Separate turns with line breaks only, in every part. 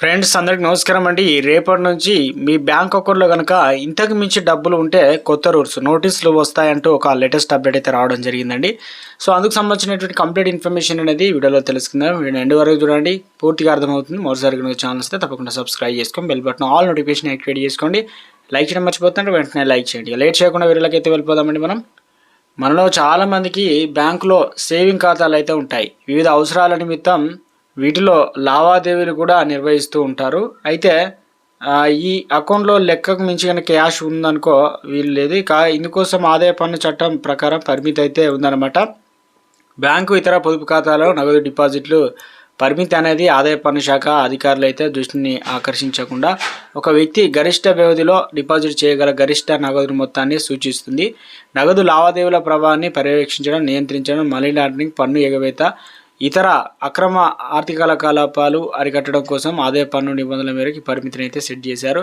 Friends అందరికి నమస్కారం అండి. రేపటి నుంచి మీ బ్యాంక్ అకౌంట్లో కనుక ఇంతకు మించి డబ్బులు ఉంటే కొత్త రూల్స్ నోటీసులు వస్తాయంటూ ఒక లేటెస్ట్ అప్డేట్ అయితే రావడం జరిగిందండి. సో అందుకు సంబంధించినటువంటి కంప్లీట్ ఇన్ఫర్మేషన్ అనేది వీడియోలో తెలుసుకుందాం. వీడియో ఎండ్ వరకు చూడండి. పూర్తిగా అర్థమవుతుంది. మరోసారి కనుక ఛానల్ వస్తే తప్పకుండా సబ్స్క్రైబ్ చేసుకొని bell button all notification activate చేసుకోండి. లైక్ చేయడం మర్చిపోతుంటే వెంటనే లైక్ చేయండి. లేట్ చేయకుండా వీడియోలోకి అయితే వెళ్ళిపోదామండి మనం. మనలో చాలామందికి బ్యాంకులో సేవింగ్ ఖాతాలు అయితే ఉంటాయి. వివిధ అవసరాల నిమిత్తం వీటిలో లావాదేవీలు కూడా నిర్వహిస్తూ ఉంటారు. అయితే ఈ అకౌంట్లో లెక్కకు మించి కనుక క్యాష్ ఉందనుకో వీలు లేదు. కా ఇందుకోసం ఆదాయ పన్ను చట్టం ప్రకారం పరిమితి అయితే ఉందన్నమాట. బ్యాంకు ఇతర పొదుపు ఖాతాలో నగదు డిపాజిట్లు పరిమితి అనేది ఆదాయ పన్ను శాఖ అధికారులు అయితే దృష్టిని ఆకర్షించకుండా ఒక వ్యక్తి గరిష్ట వ్యవధిలో డిపాజిట్ చేయగల గరిష్ట నగదు మొత్తాన్ని సూచిస్తుంది. నగదు లావాదేవీల ప్రభావాన్ని పర్యవేక్షించడం నియంత్రించడం మనీ లాండరింగ్ పన్ను ఎగవేత ఇతర అక్రమ ఆర్థిక కార్యకలాపాలు అరికట్టడం కోసం ఆదాయ పన్ను నిబంధనల మేరకు పరిమితిని అయితే సెట్ చేశారు.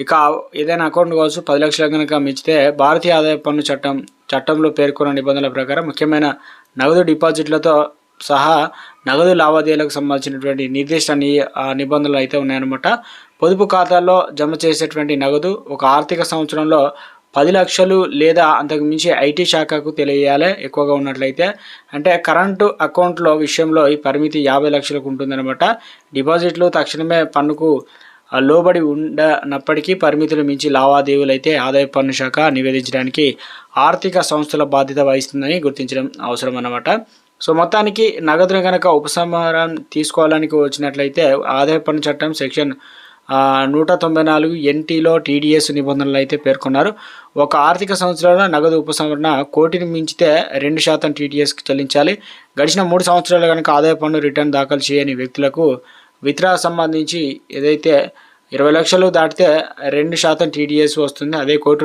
ఇక ఏదైనా అకౌంట్ కావచ్చు పది లక్షల కనుక మించితే భారతీయ ఆదాయ పన్ను చట్టం చట్టంలో పేర్కొన్న నిబంధనల ప్రకారం ముఖ్యమైన నగదు డిపాజిట్లతో సహా నగదు లావాదేవీలకు సంబంధించినటువంటి నిర్దిష్ట నిబంధనలు అయితే ఉన్నాయన్నమాట. పొదుపు ఖాతాల్లో జమ చేసేటువంటి నగదు ఒక ఆర్థిక సంవత్సరంలో పది లక్షలు లేదా అంతకు మించి ఐటీ శాఖకు తెలియాలి ఎక్కువగా ఉన్నట్లయితే. అంటే కరెంటు అకౌంట్లో విషయంలో ఈ పరిమితి యాభై లక్షలకు ఉంటుందన్నమాట. డిపాజిట్లు తక్షణమే పన్నుకు లోబడి ఉండనప్పటికీ పరిమితులు మించి లావాదేవీలు అయితే ఆదాయ పన్ను శాఖ నివేదించడానికి ఆర్థిక సంస్థల బాధ్యత వహిస్తుందని గుర్తించడం అవసరం అన్నమాట సో మొత్తానికి నగదును కనుక ఉపసంహారం తీసుకోవడానికి వచ్చినట్లయితే ఆదాయ పన్ను చట్టం సెక్షన్ నూట తొంభై నాలుగు ఎన్టీలో టీడీఎస్ నిబంధనలు అయితే పేర్కొన్నారు. ఒక ఆర్థిక సంవత్సరంలో నగదు ఉపసంహరణ కోటిని మించితే రెండు శాతం టీడీఎస్కి చెల్లించాలి. గడిచిన మూడు సంవత్సరాలు కనుక ఆదాయ పన్ను రిటర్న్ దాఖలు చేయని వ్యక్తులకు విత్రా సంబంధించి ఏదైతే ఇరవై లక్షలు దాటితే రెండు శాతం టీడీఎస్ వస్తుంది. అదే కోటి రూపాయలు